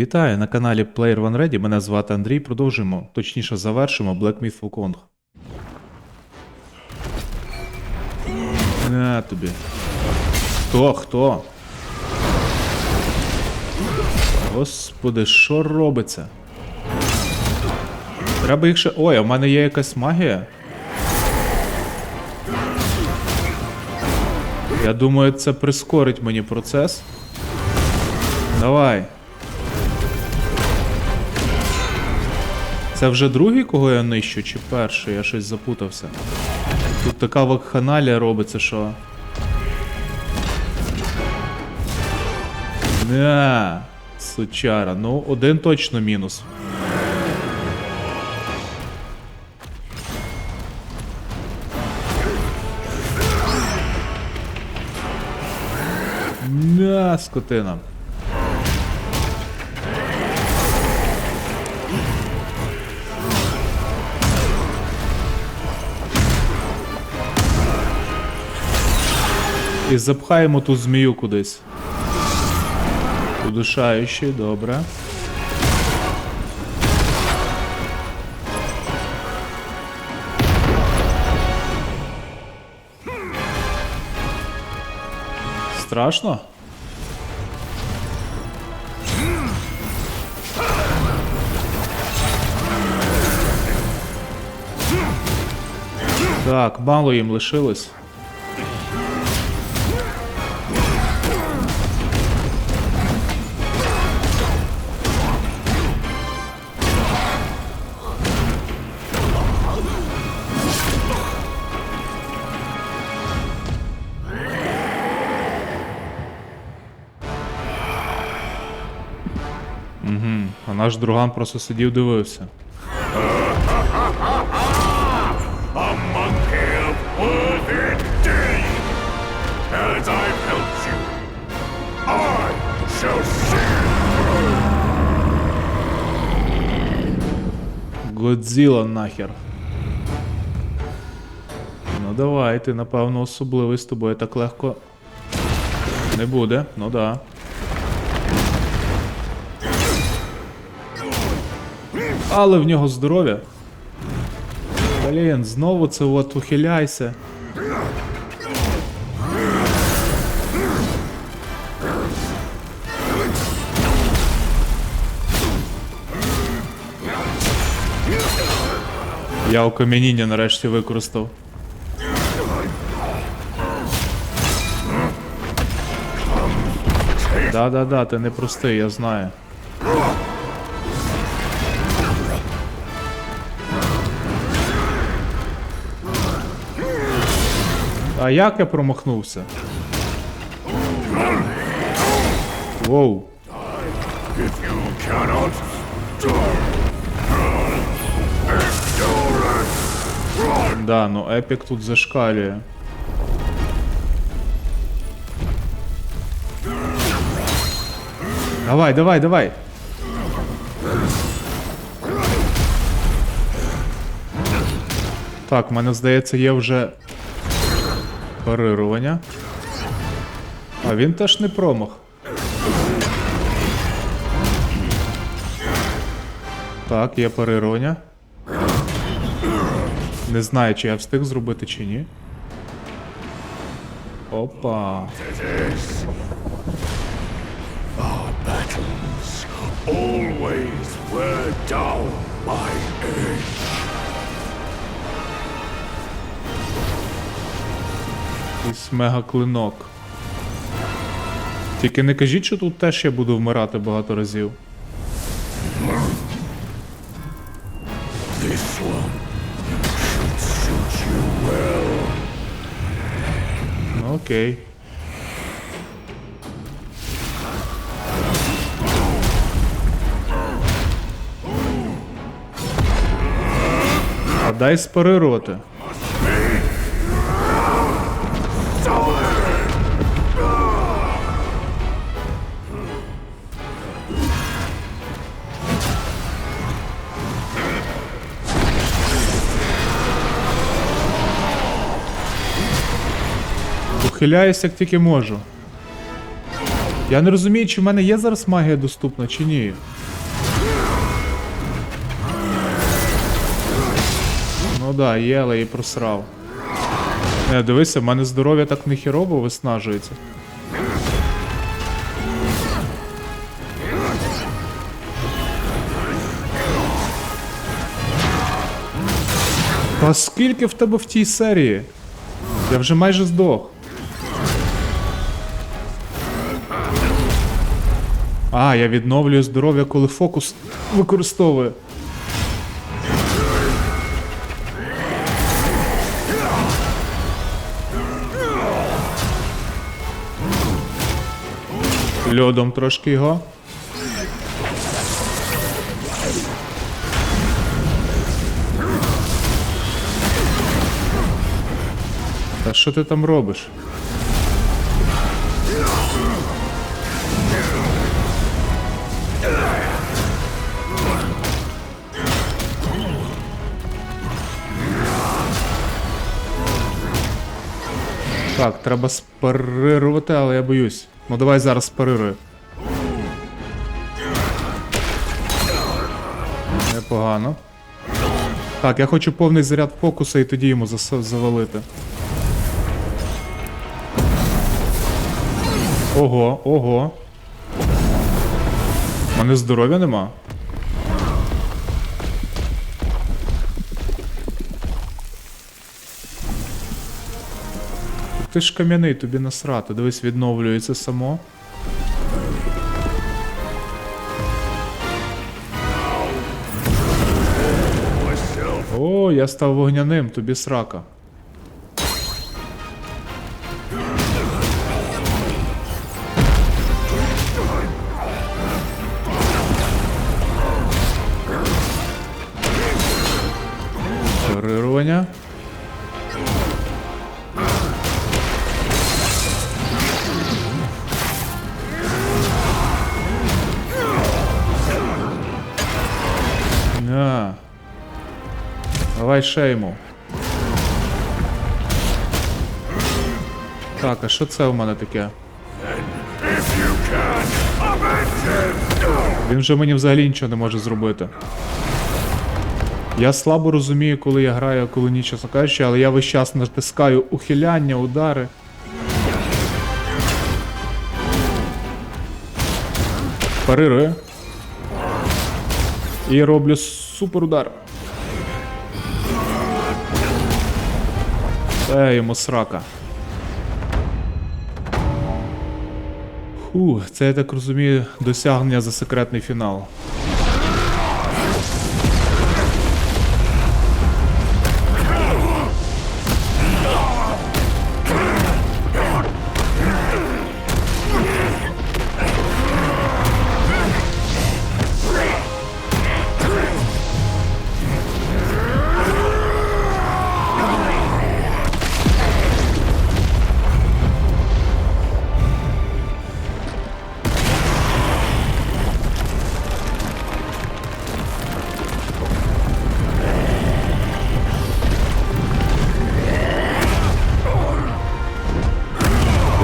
Вітаю на каналі Player One Ready. Мене звати Андрій. Продовжуємо, точніше завершимо Black Myth Wukong. На тобі. Хто? Хто? Господи, що робиться? Треба їх ще. Ой, в мене є якась магія. Я думаю, це прискорить мені процес. Давай. Це вже другий, кого я нищу, чи перший? Я щось запутався. Тут така вакханалія робиться, що. Не, сучара. Ну, один точно мінус. На, скотина. І запхаємо ту змію кудись. Удушаючий, добре. Страшно? Так, мало їм лишилось. Наш друган просто сидів дивився. Годзіла нахер. Ну давай, ти напевно особливий з тобою так легко. Не буде, ну да. Але в нього здоров'я. Блін, знову це от ухиляйся. Я окам'яніння нарешті використав. Да-да-да, ти не простий, я знаю. А як я промахнувся? Воу. Да, ну епік тут зашкалює. Давай, давай, давай. Так, в мене здається, є вже парирування. А він теж не промах. Так, є парирування. Не знаю, чи я встиг зробити чи ні. Опа. always were down my edge. Якийсь мега клинок. Тільки не кажіть, що тут теж я буду вмирати багато разів. Ну окей. А дай спарирувати. Ухиляюсь як тільки можу. Я не розумію, чи в мене є зараз магія доступна, чи ні. Ну да, є, але і просрав. Не, дивися, в мене здоров'я так нехірово виснажується. Та скільки в тебе в тій серії? Я вже майже здох. А, я відновлюю здоров'я, коли фокус використовую. Льодом трошки його. Та що ти там робиш? Так, треба спарирувати, але я боюсь. Ну давай зараз спарирую. Непогано. Так, я хочу повний заряд фокуса і тоді йому завалити. Ого, ого. У мене здоров'я нема. Ти ж кам'яний, тобі насрати. Дивись, відновлюється само. О, я став вогняним, тобі срака. Ще. Так, а що це у мене таке? Він вже мені взагалі нічого не може зробити. Я слабо розумію, коли я граю, а коли ні, чесно кажучи, але я весь час натискаю ухиляння, удари. Парирую. І роблю супер удар. Це йому срака. Фу, це я так розумію досягнення за секретний фінал.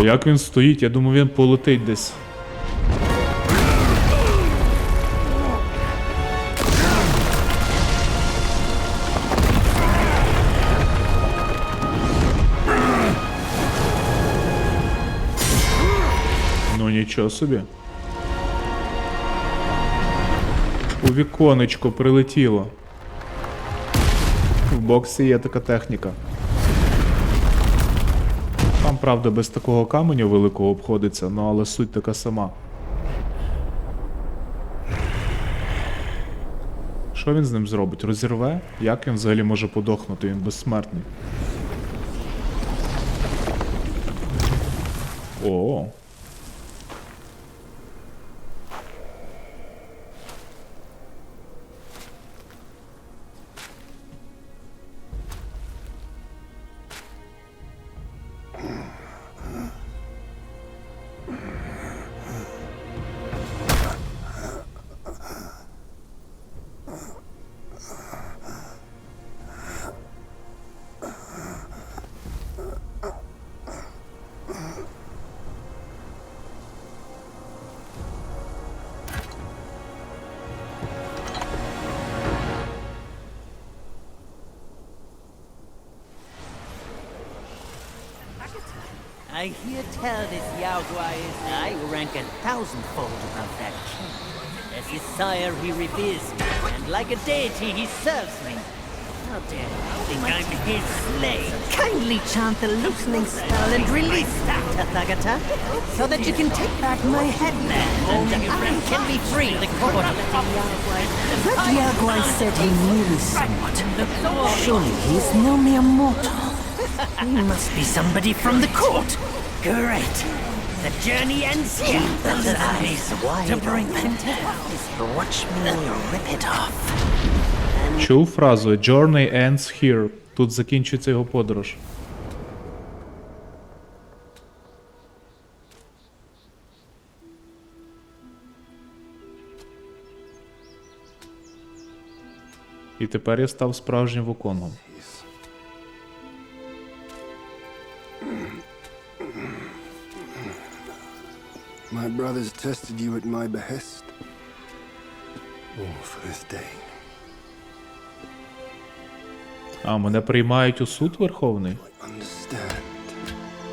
Як він стоїть? Я думаю, він полетить десь. Ну нічого собі. У віконечко прилетіло. В боксі є така техніка. Там, правда, без такого каменю великого обходиться, ну але суть така сама. Що він з ним зробить? Розірве? Як він взагалі може подохнути? Він безсмертний. О. I hear tell this Yao Guai is I rank a thousandfold above that king. As his sire, he reveres me, and like a deity, he serves me. How dare you think I'm his slave? Kindly chant the loosening spell and release that, Tathagata, so that you can take back my headland and I can be free. The. But Yaguai said he knew somewhat. Surely he's no mere mortal. He must be somebody from the court. Great. The journey ends here. Those eyes wide to bring them open. Watch me rip it off. Чув фразу Journey ends here. Тут закінчується його подорож. І тепер я став справжнім вуконгом. My brothers tested you at my behest. All for this day. А, мене приймають у суд Верховний? I understand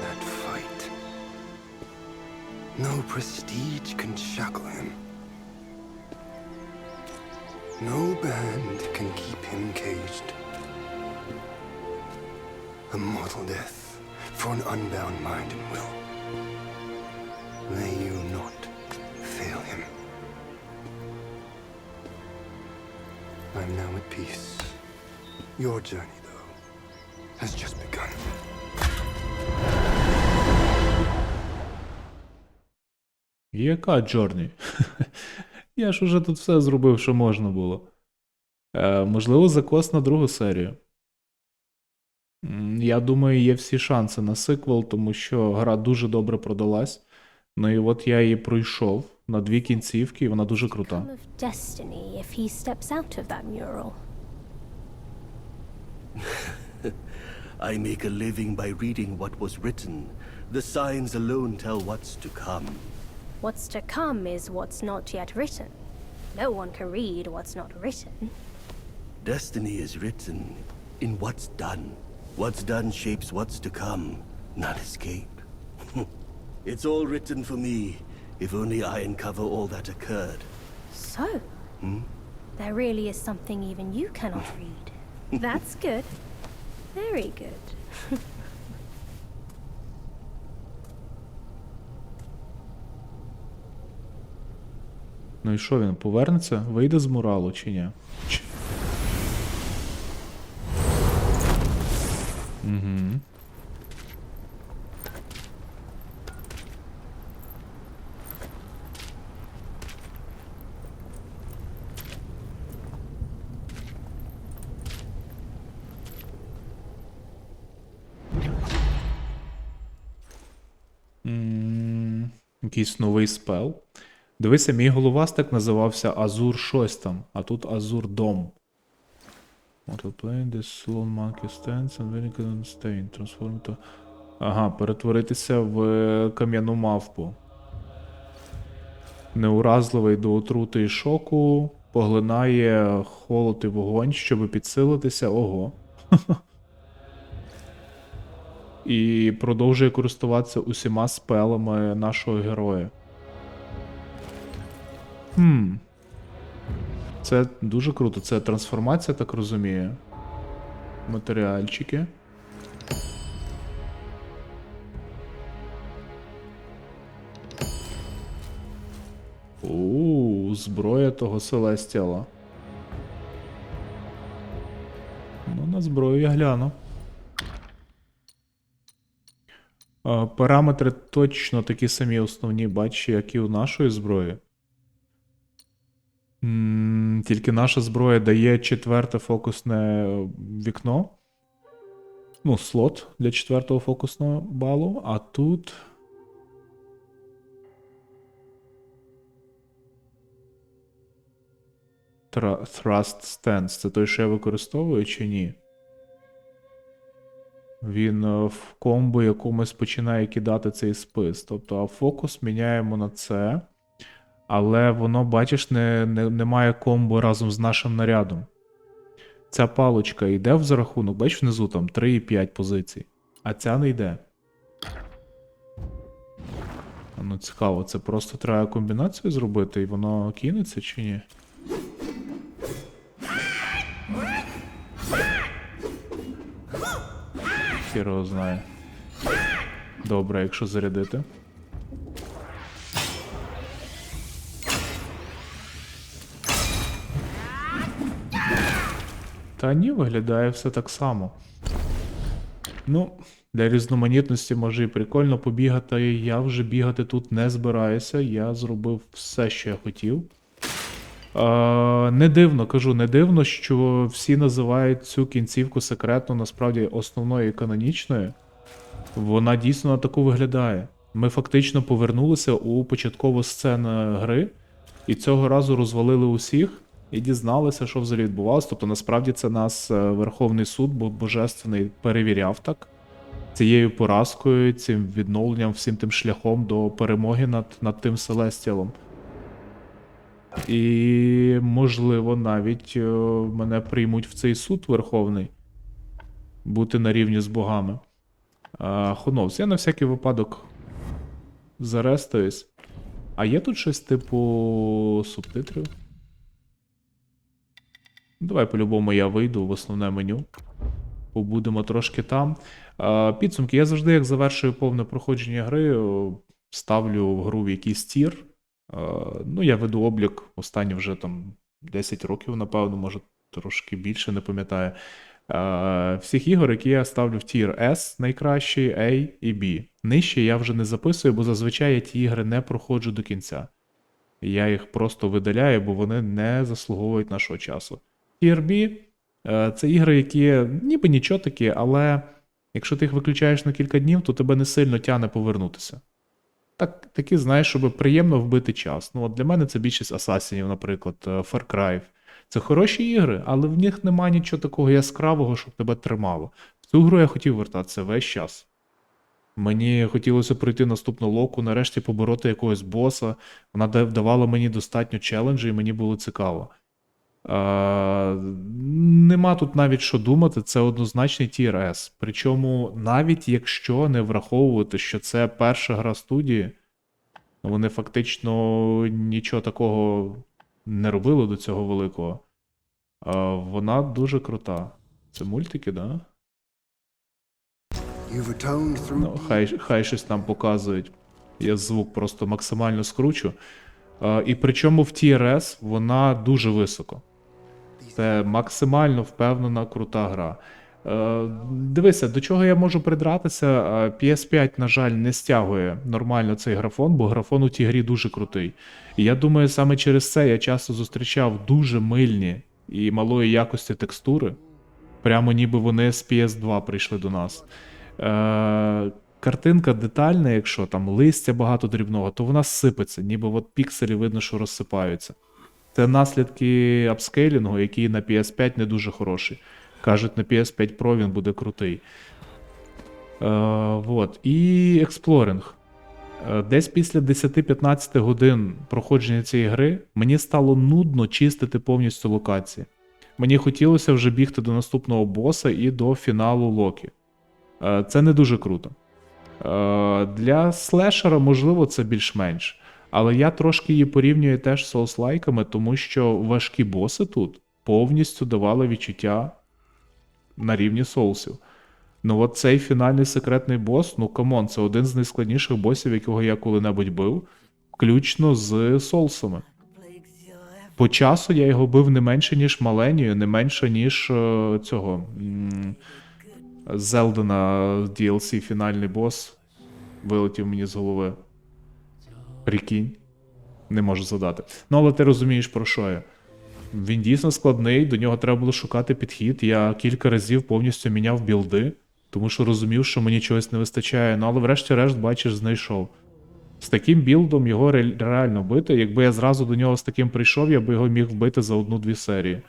that fight. No prestige can shackle him. No band can keep him caged. A mortal death for an unbound mind and will. I'm now at peace. Your journey, though, has just begun. Яка Джорні? Я ж уже тут все зробив, що можна було. Е, можливо, закос на другу серію. Я думаю, є всі шанси на сиквел, тому що гра дуже добре продалась. Ну і от я її пройшов на дві кінцівки, і вона дуже крута. Come of destiny if he steps out of that mural. I make a living by reading what was written. The signs alone tell what's to come. What's to come is what's not yet written. No one can read what's not written. Destiny is written in what's done. What's done shapes what's to come, not escape. it's all written for me, if only I uncover all that occurred. So, hmm? there really is something even you cannot read. That's good. Very good. Ну і що він повернеться? Вийде з муралу чи ні? Угу. Якийсь новий спел. Дивися, мій головастик називався Азур щось там, а тут Азур Дом. Ага, перетворитися в кам'яну мавпу. Неуразливий до отрути і шоку, поглинає холод і вогонь, щоб підсилитися. Ого. І продовжує користуватися усіма спелами нашого героя. Хм. Це дуже круто. Це трансформація, так розумію. Матеріальчики. Ууу, зброя того Селестіала. Ну, на зброю я гляну. А, Параметри точно такі самі основні, бачиш, як і у нашої зброї. Тільки наша зброя дає четверте фокусне вікно. Ну, слот для четвертого фокусного балу, а тут. Thrust Stance. Це той, що я використовую, чи ні? Він е, в комбо якомусь починає кидати цей спис. Тобто, фокус міняємо на це. Але воно, бачиш, не, не, не має комбо разом з нашим нарядом. Ця палочка йде в зарахунок, бачиш внизу там 3,5 позицій. А ця не йде. Ну, цікаво, це просто треба комбінацію зробити, і воно кинеться чи ні? Хір його знає. Добре, якщо зарядити. Та ні, виглядає все так само. Ну, для різноманітності може і прикольно побігати. Я вже бігати тут не збираюся. Я зробив все, що я хотів. Не дивно, кажу, не дивно, що всі називають цю кінцівку секретно, насправді основною і канонічною. Вона дійсно на таку виглядає. Ми фактично повернулися у початкову сцену гри, і цього разу розвалили усіх і дізналися, що взагалі відбувалося. Тобто, насправді це нас е, Верховний суд, бо божественний перевіряв так. Цією поразкою, цим відновленням, всім тим шляхом до перемоги над, над тим Селестіалом. І, можливо, навіть е, мене приймуть в цей суд Верховний. Бути на рівні з богами. Хуновс, я на всякий випадок зарестуюсь. А є тут щось типу субтитрів? Давай по-любому я вийду в основне меню. Побудемо трошки там. Підсумки. Я завжди, як завершую повне проходження гри, ставлю в гру в якийсь тір. Ну, я веду облік останні вже там 10 років, напевно, може трошки більше, не пам'ятаю. Всіх ігор, які я ставлю в тір S, найкращий, A і B. Нижче я вже не записую, бо зазвичай я ті ігри не проходжу до кінця. Я їх просто видаляю, бо вони не заслуговують нашого часу. Tier B е, це ігри, які ніби нічого такі, але якщо ти їх виключаєш на кілька днів, то тебе не сильно тяне повернутися. Так, такі, знаєш, щоб приємно вбити час. Ну, от для мене це більшість асасінів, наприклад, е, Far Cry. Це хороші ігри, але в них немає нічого такого яскравого, щоб тебе тримало. В цю гру я хотів вертатися весь час. Мені хотілося пройти наступну локу, нарешті побороти якогось боса. Вона давала мені достатньо челенджів, і мені було цікаво. Е, нема тут навіть що думати, це однозначний Tier S. Причому, навіть якщо не враховувати, що це перша гра студії, вони фактично нічого такого не робили до цього великого. Е, вона дуже крута. Це мультики, да? Ну, хай, хай щось там показують. Я звук просто максимально скручу. Е, і причому в TRS вона дуже високо. Це максимально впевнена, крута гра. Е, дивися, до чого я можу придратися. Е, PS5, на жаль, не стягує нормально цей графон, бо графон у тій грі дуже крутий. І я думаю, саме через це я часто зустрічав дуже мильні і малої якості текстури. Прямо ніби вони з PS2 прийшли до нас. Е, картинка детальна, якщо там листя багато дрібного, то вона сипеться, ніби от пікселі видно, що розсипаються. Це наслідки апскейлінгу, який на PS5 не дуже хороший. Кажуть, на PS5 Pro він буде крутий. Е, вот. І експлоринг. Десь після 10-15 годин проходження цієї гри мені стало нудно чистити повністю локації. Мені хотілося вже бігти до наступного боса і до фіналу Локі. Е, Це не дуже круто. Е, Для слешера, можливо, це більш-менш. Але я трошки її порівнюю теж з соус-лайками, тому що важкі боси тут повністю давали відчуття на рівні соусів. Ну, от цей фінальний секретний бос, ну камон, це один з найскладніших босів, якого я коли-небудь бив, включно з соусами. По часу я його бив не менше, ніж Маленію, не менше, ніж е, цього. Зелдена DLC фінальний бос. Вилетів мені з голови. Прикинь. Не можу задати. Ну, але ти розумієш, про що я. Він дійсно складний, до нього треба було шукати підхід. Я кілька разів повністю міняв білди, тому що розумів, що мені чогось не вистачає. Ну, але врешті-решт, бачиш, знайшов. З таким білдом його ре- реально бити. Якби я зразу до нього з таким прийшов, я би його міг вбити за одну-дві серії.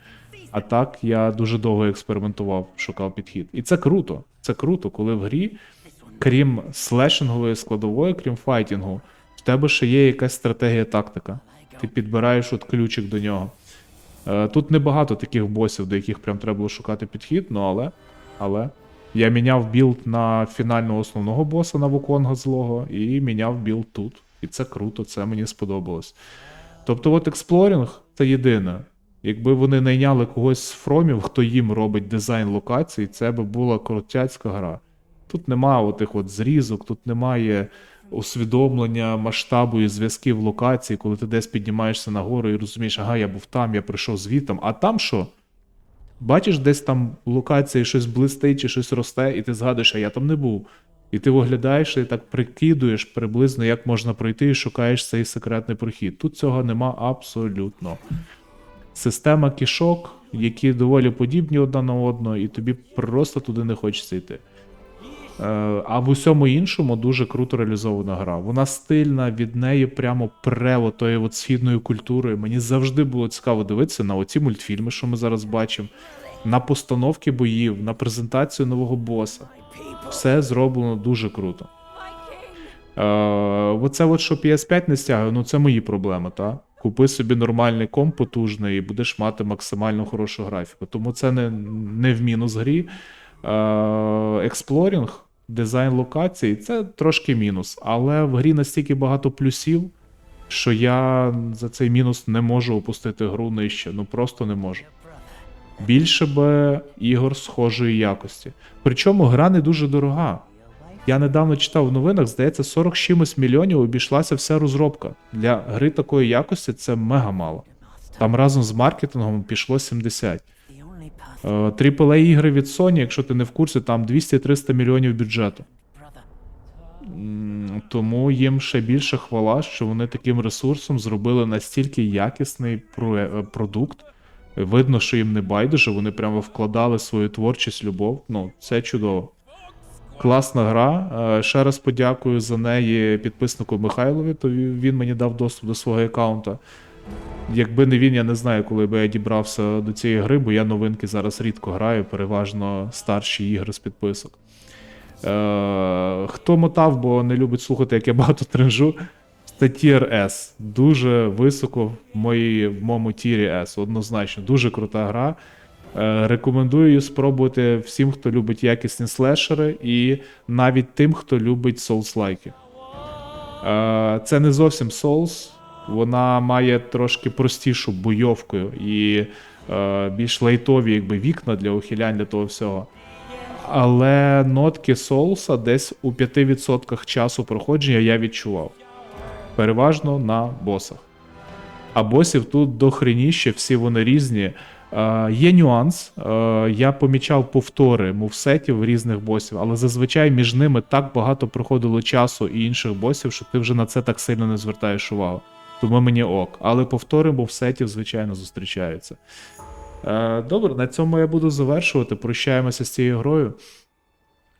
А так я дуже довго експериментував, шукав підхід. І це круто. Це круто, коли в грі, крім слешингової складової, крім файтінгу, тебе ще є якась стратегія тактика. Ти підбираєш от ключик до нього. Е, Тут небагато таких босів, до яких прям треба було шукати підхід, ну але. але. Я міняв білд на фінального основного боса на Вуконга злого і міняв білд тут. І це круто, це мені сподобалось. Тобто, от експлорінг це єдине. Якби вони найняли когось з фромів, хто їм робить дизайн локацій, це би була крутяцька гра. Тут немає отих от зрізок, тут немає усвідомлення масштабу і зв'язків локацій, коли ти десь піднімаєшся нагору і розумієш, ага, я був там, я прийшов звітом, а там що? Бачиш, десь там в локації щось блистить чи щось росте, і ти згадуєш, а я там не був. І ти виглядаєш і так прикидуєш приблизно, як можна пройти, і шукаєш цей секретний прохід. Тут цього нема абсолютно. Система кішок, які доволі подібні одна на одну, і тобі просто туди не хочеться йти. Е, А в усьому іншому дуже круто реалізована гра. Вона стильна, від неї прямо пре отої от східної культури. Мені завжди було цікаво дивитися на оці мультфільми, що ми зараз бачимо, на постановки боїв, на презентацію нового боса. Все зроблено дуже круто. Е, оце от, що PS5 не стягує, ну це мої проблеми, та? Купи собі нормальний комп потужний і будеш мати максимально хорошу графіку. Тому це не, не в мінус грі. Експлорінг, дизайн локацій це трошки мінус. Але в грі настільки багато плюсів, що я за цей мінус не можу опустити гру нижче. Ну просто не можу. Більше би ігор схожої якості. Причому гра не дуже дорога. Я недавно читав в новинах, здається, 40 чимось мільйонів обійшлася вся розробка. Для гри такої якості це мега мало. Там разом з маркетингом пішло 70. Е, AAA ігри від Sony, якщо ти не в курсі, там 200-300 мільйонів бюджету. Тому їм ще більше хвала, що вони таким ресурсом зробили настільки якісний е, продукт. Видно, що їм не байдуже, вони прямо вкладали свою творчість, любов. Ну, це чудово. Класна гра. Е, Ще раз подякую за неї підписнику Михайлові, то він мені дав доступ до свого аккаунта. Якби не він, я не знаю, коли би я дібрався до цієї гри, бо я новинки зараз рідко граю, переважно старші ігри з підписок. Е, хто мотав, бо не любить слухати, як я багато тренжу, це тір S. Дуже високо в, моїй, в моєму тірі S, однозначно. Дуже крута гра. Е, рекомендую її спробувати всім, хто любить якісні слешери, і навіть тим, хто любить соус-лайки. Е, це не зовсім Souls. Вона має трошки простішу бойовку і е, більш лайтові якби, вікна для ухилянь для того всього. Але нотки соуса десь у 5% часу проходження я відчував. Переважно на босах. А босів тут дохреніще, всі вони різні. Е, є нюанс. Е, я помічав повтори мувсетів різних босів, але зазвичай між ними так багато проходило часу і інших босів, що ти вже на це так сильно не звертаєш увагу. Тому мені ок. Але повтори мувсетів, звичайно, зустрічаються. Е, добре, на цьому я буду завершувати. Прощаємося з цією грою.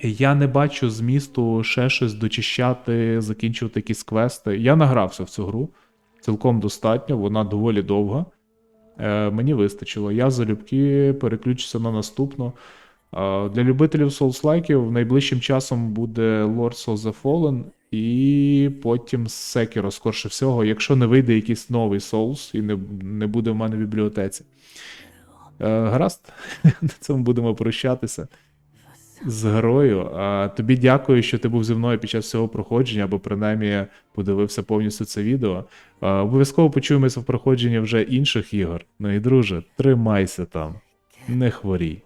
Я не бачу змісту ще щось дочищати, закінчувати якісь квести. Я награвся в цю гру. Цілком достатньо, вона доволі довга. Е, мені вистачило. Я залюбки переключуся на наступну. Е, для любителів Souls-лайків найближчим часом буде Lords of the Fallen і потім Sekiro, скорше всього, якщо не вийде якийсь новий Souls і не, не буде в мене в бібліотеці. Е, гаразд, на цьому будемо прощатися з грою. А тобі дякую, що ти був зі мною під час цього проходження, або принаймні подивився повністю це відео. А, обов'язково почуємося в проходженні вже інших ігор. Ну і друже, тримайся там, не хворій.